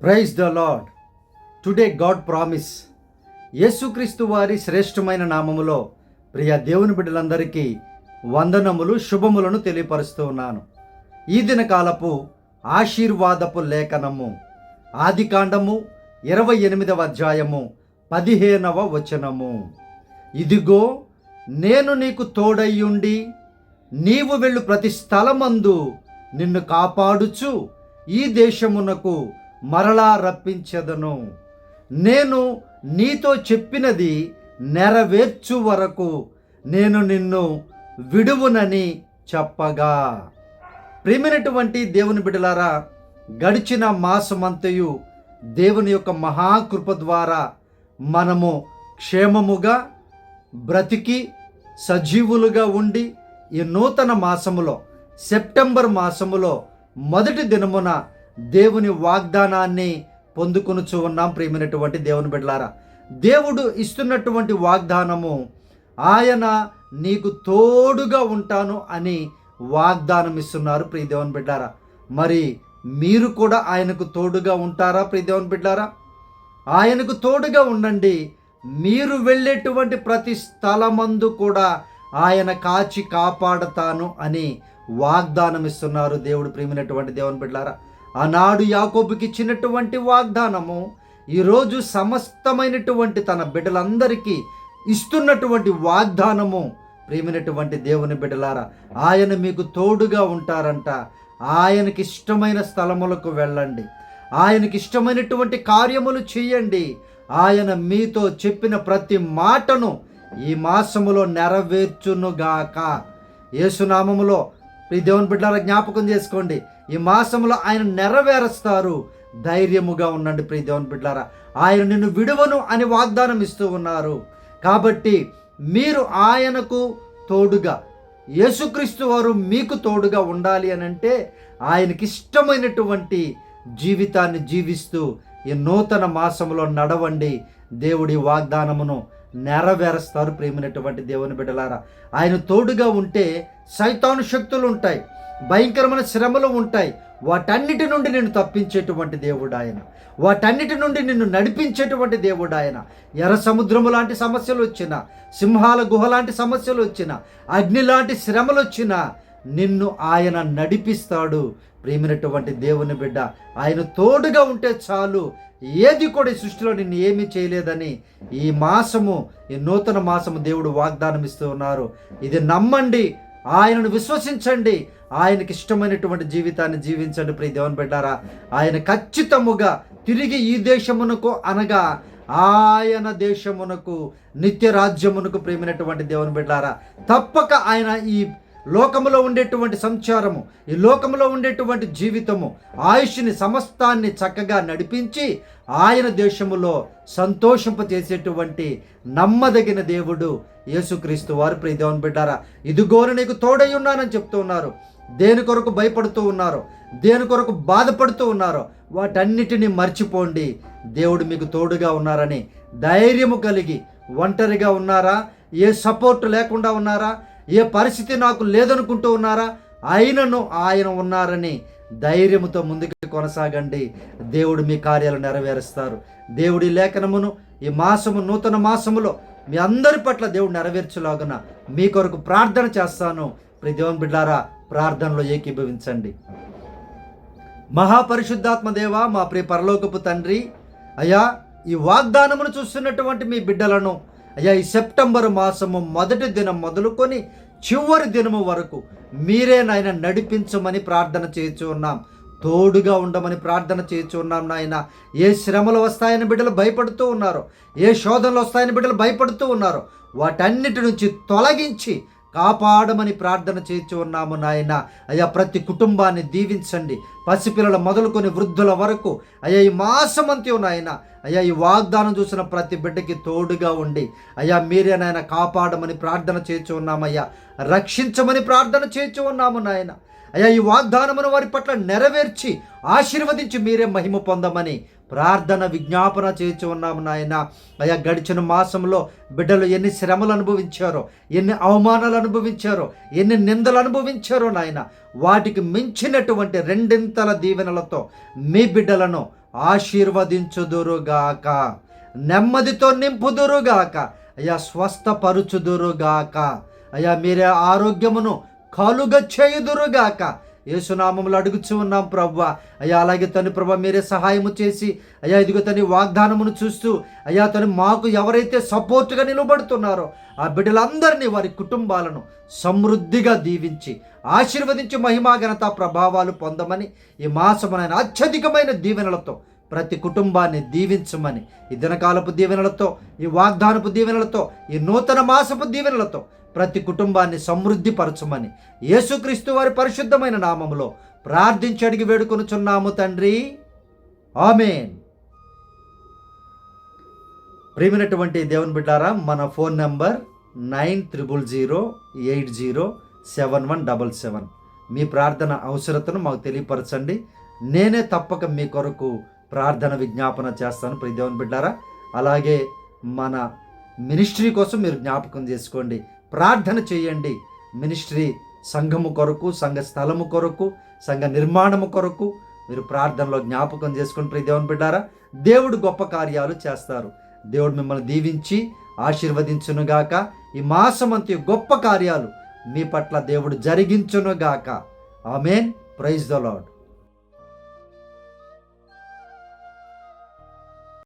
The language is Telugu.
Praise the Lord today God promise యేసుక్రీస్తు వారి శ్రేష్టమైన నామములో ప్రియ దేవుని బిడ్డలందరికీ వందనములు శుభములను తెలియపరుస్తూ ఉన్నాను. ఈ దినకాలపు ఆశీర్వాదపు లేఖనము ఆదికాండము ఇరవై ఎనిమిదవ అధ్యాయము పదిహేనవ వచనము. ఇదిగో నేను నీకు తోడయ్యుండి నీవు వెళ్ళు ప్రతి స్థలమందు నిన్ను కాపాడుచు ఈ దేశమునకు మరలా రప్పించదను. నేను నీతో చెప్పినది నెరవేర్చు వరకు నేను నిన్ను విడువునని చెప్పగా. ప్రేమైనటువంటి దేవుని బిడలారా గడిచిన మాసమంతయు దేవుని యొక్క మహాకృప ద్వారా మనము క్షేమముగా బ్రతికి సజీవులుగా ఉండి ఈ నూతన మాసములో సెప్టెంబర్ మాసములో మొదటి దినమున దేవుని వాగ్దానాన్ని పొందుకొనుచు ఉన్నాం ప్రియమైనటువంటి దేవుని బిడ్డలారా. దేవుడు ఇస్తున్నటువంటి వాగ్దానము ఆయన నీకు తోడుగా ఉంటాను అని వాగ్దానం ఇస్తున్నారు ప్రియదేవన్ బిడ్డారా మరి మీరు కూడా ఆయనకు తోడుగా ఉంటారా ప్రియదేవన్ బిడ్డారా ఆయనకు తోడుగా ఉండండి. మీరు వెళ్ళేటువంటి ప్రతి స్థలమందు కూడా ఆయన కాచి కాపాడతాను అని వాగ్దానం ఇస్తున్నారు దేవుడు ప్రేమినటువంటి దేవుని బిడ్డారా ఆనాడు యాకోబుకి ఇచ్చినటువంటి వాగ్దానము ఈరోజు సమస్తమైనటువంటి తన బిడ్డలందరికీ ఇస్తున్నటువంటి వాగ్దానము. ప్రేమినటువంటి దేవుని బిడ్డలారా ఆయన మీకు తోడుగా ఉంటారంట. ఆయనకి ఇష్టమైన స్థలములకు వెళ్ళండి. ఆయనకి ఇష్టమైనటువంటి కార్యములు చేయండి. ఆయన మీతో చెప్పిన ప్రతి మాటను ఈ మాసములో నెరవేర్చునుగాక. యేసునామములో ఈ దేవుని బిడ్డల జ్ఞాపకం చేసుకోండి. ఈ మాసంలో ఆయన నెరవేరుస్తారు. ధైర్యముగా ఉండండి ప్రియ దేవుని బిడ్డారా ఆయన నిన్ను విడువను అని వాగ్దానం ఇస్తూ ఉన్నారు. కాబట్టి మీరు ఆయనకు తోడుగా యేసుక్రీస్తు వారు మీకు తోడుగా ఉండాలి అని అంటే ఆయనకి ఇష్టమైనటువంటి జీవితాన్ని జీవిస్తూ ఈ నూతన మాసంలో నడవండి. దేవుడి వాగ్దానమును నెరవేరుస్తారు ప్రేమినటువంటి దేవుని బిడ్డలారా. ఆయన తోడుగా ఉంటే సైతాను శక్తులు ఉంటాయి భయంకరమైన శ్రమలు ఉంటాయి. వాటన్నిటి నుండి నిన్ను తప్పించేటువంటి దేవుడు ఆయన వాటన్నిటి నుండి నిన్ను నడిపించేటువంటి దేవుడు ఆయన ఎర్ర సముద్రము లాంటి సమస్యలు వచ్చిన సింహాల గుహ లాంటి సమస్యలు వచ్చిన అగ్ని లాంటి శ్రమలు వచ్చిన నిన్ను ఆయన నడిపిస్తాడు. ప్రేమినటువంటి దేవుని బిడ్డ ఆయన తోడుగా ఉంటే చాలు. ఏది కూడా ఈ సృష్టిలో నిన్ను ఏమీ చేయలేదని ఈ మాసము ఈ నూతన మాసము దేవుడు వాగ్దానం ఇస్తూ ఉన్నారు. ఇది నమ్మండి ఆయనను విశ్వసించండి. ఆయనకి ఇష్టమైనటువంటి జీవితాన్ని జీవించండి ప్రియ దేవుని బిడ్డారా. ఆయన ఖచ్చితముగా తిరిగి ఈ దేశమునకు అనగా ఆయన దేశమునకు నిత్య రాజ్యమునకు ప్రేమైనటువంటి దేవుని బిడ్డారా. తప్పక ఆయన ఈ లోకములో ఉండేటువంటి సంచారము ఈ లోకములో ఉండేటువంటి జీవితము ఆయుష్ని సమస్తాన్ని చక్కగా నడిపించి ఆయన దేశములో సంతోషింపచేసేటువంటి నమ్మదగిన దేవుడు యేసుక్రీస్తు వారు. ప్రీదేవన్ బిడ్డారా ఇదిగోను నీకు తోడై ఉన్నానని చెప్తూ ఉన్నారు. దేని కొరకు భయపడుతూ ఉన్నారు? దేని కొరకు బాధపడుతూ ఉన్నారో? వాటన్నిటిని మర్చిపోండి. దేవుడు మీకు తోడుగా ఉన్నారని ధైర్యము కలిగి ఒంటరిగా ఉన్నారా? ఏ సపోర్ట్ లేకుండా ఉన్నారా? ఏ పరిస్థితి నాకు లేదనుకుంటూ ఉన్నారా? ఆయనను ఆయన ఉన్నారని ధైర్యముతో ముందుకు కొనసాగండి. దేవుడు మీ కార్యాలు నెరవేరుస్తారు. దేవుడి లేఖనమును ఈ మాసము నూతన మాసములో మీ అందరి పట్ల దేవుడు నెరవేర్చులాగున మీ కొరకు ప్రార్థన చేస్తాను. ప్రతి దేవుని బిడ్డారా ప్రార్థనలో ఏకీభవించండి. మహాపరిశుద్ధాత్మ దేవ మా ప్రియ పరలోకపు తండ్రి అయ్యా ఈ వాగ్దానమును చూస్తున్నటువంటి మీ బిడ్డలను అయ్యా ఈ సెప్టెంబర్ మాసము మొదటి దినం మొదలుకొని చివరి దినము వరకు మీరే నాయన నడిపించమని ప్రార్థన చేయించు ఉన్నాం. తోడుగా ఉండమని ప్రార్థన చేయించు ఉన్నాం నాయన. ఏ శ్రమలు వస్తాయని బిడ్డలు భయపడుతూ ఉన్నారు. ఏ శోధనలు వస్తాయని బిడ్డలు భయపడుతూ ఉన్నారు. వాటన్నిటి నుంచి తొలగించి కాపాడమని ప్రార్థన చేయించు ఉన్నాము నాయన. అయ్యా ప్రతి కుటుంబాన్ని దీవించండి. పసిపిల్లల మొదలుకొని వృద్ధుల వరకు అయ్యా ఈ మాసమంతి నాయన అయ్యా ఈ వాగ్దానం చూసిన ప్రతి బిడ్డకి తోడుగా ఉండి అయ్యా మీరే నాయన కాపాడమని ప్రార్థన చేయించు ఉన్నామయ్యా. రక్షించమని ప్రార్థన చేయించు ఉన్నాము నాయన. అయ్యా ఈ వాగ్దానమును వారి పట్ల నెరవేర్చి ఆశీర్వదించి మీరే మహిమ పొందమని ప్రార్థన విజ్ఞాపన చేయించు ఉన్నాము నాయన. అయ్యా గడిచిన మాసంలో బిడ్డలు ఎన్ని శ్రమలు అనుభవించారో ఎన్ని అవమానాలు అనుభవించారో ఎన్ని నిందలు అనుభవించారో నాయన. వాటికి మించినటువంటి రెండింతల దీవెనలతో మీ బిడ్డలను ఆశీర్వదించుదురుగాక. నెమ్మదితో నింపుదురుగాక. అయ్యా స్వస్థపరుచుదురుగాక. అయ్యా మీరే ఆరోగ్యమును కలుగ చేయుదురుగాక. యేసునామములు అడుగుచూ ఉన్నాం ప్రవ్వ. అయ్యా అలాగే తను ప్రభ మీరే సహాయము చేసి అయ్యా ఇదిగో తని వాగ్దానమును చూస్తూ అయ్యా తను మాకు ఎవరైతే సపోర్ట్గా నిలబడుతున్నారో ఆ బిడ్డలందరినీ వారి కుటుంబాలను సమృద్ధిగా దీవించి ఆశీర్వదించి మహిమాగనత ప్రభావాలు పొందమని ఈ మాసమైన అత్యధికమైన దీవెనలతో ప్రతి కుటుంబాన్ని దీవించమని. ఈ దినకాలపు దీవెనలతో ఈ వాగ్దానపు దీవెనలతో ఈ నూతన మాసపు దీవెనలతో ప్రతి కుటుంబాన్ని సమృద్ధిపరచమని. యేసుక్రీస్తు వారి పరిశుద్ధమైన నామములో ప్రార్థించి అడిగి వేడుకొనుచున్నాము తండ్రి. ఆమెన్. ప్రేమినటువంటి దేవుని బిడ్డారా మన phone number nine triple zero eight zero seven one double seven. మీ ప్రార్థన అవసరతను మాకు తెలియపరచండి. నేనే తప్పక మీ కొరకు ప్రార్థన విజ్ఞాపన చేస్తాను. ప్రియ బిడ్డారా అలాగే మన మినిస్ట్రీ కోసం మీరు జ్ఞాపకం చేసుకోండి. ప్రార్థన చేయండి. మినిస్ట్రీ సంఘము కొరకు సంఘ స్థలము కొరకు సంఘ నిర్మాణము కొరకు మీరు ప్రార్థనలో జ్ఞాపకం చేసుకుని ప్రియ బిడ్డారా దేవుడు గొప్ప కార్యాలు చేస్తారు. దేవుడు మిమ్మల్ని దీవించి ఆశీర్వదించునుగాక. ఈ మాసమంతి గొప్ప కార్యాలు మీ పట్ల దేవుడు జరిగించునుగాక. ఆమెన్. Praise the Lord